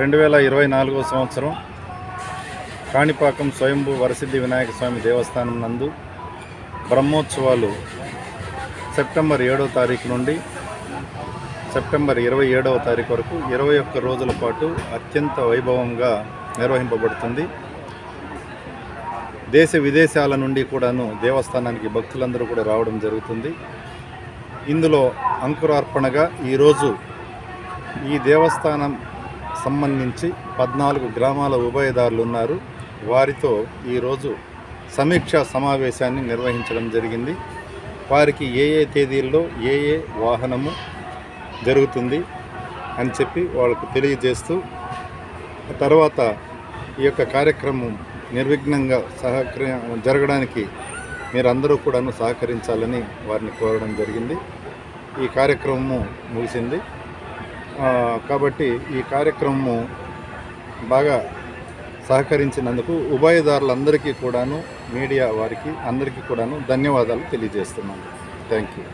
రెండు వేల ఇరవై నాలుగో సంవత్సరం కాణిపాకం స్వయంభూ వరసిద్ధి వినాయక స్వామి దేవస్థానం నందు బ్రహ్మోత్సవాలు సెప్టెంబర్ ఏడవ తారీఖు నుండి సెప్టెంబర్ ఇరవై ఏడవ తారీఖు వరకు ఇరవై ఒక్క రోజుల పాటు అత్యంత వైభవంగా నిర్వహింపబడుతుంది. దేశ విదేశాల నుండి కూడాను దేవస్థానానికి భక్తులందరూ కూడా రావడం జరుగుతుంది. ఇందులో అంకురార్పణగా ఈరోజు ఈ దేవస్థానం సంబంధించి పద్నాలుగు గ్రామాల ఉభయదారులు ఉన్నారు. వారితో ఈరోజు సమీక్షా సమావేశాన్ని నిర్వహించడం జరిగింది. వారికి ఏ ఏ తేదీల్లో ఏ ఏ వాహనము జరుగుతుంది అని చెప్పి వాళ్ళకు తెలియజేస్తూ తర్వాత ఈ యొక్క కార్యక్రమం నిర్విఘ్నంగా సహకరి జరగడానికి మీరందరూ కూడాను సహకరించాలని వారిని కోరడం జరిగింది. ఈ కార్యక్రమము ముగిసింది. కాబట్టి ఈ కార్యక్రమము బాగా సహకరించినందుకు ఉభయదారులందరికీ కూడాను మీడియా వారికి అందరికీ కూడాను ధన్యవాదాలు తెలియజేస్తున్నాను. Thank you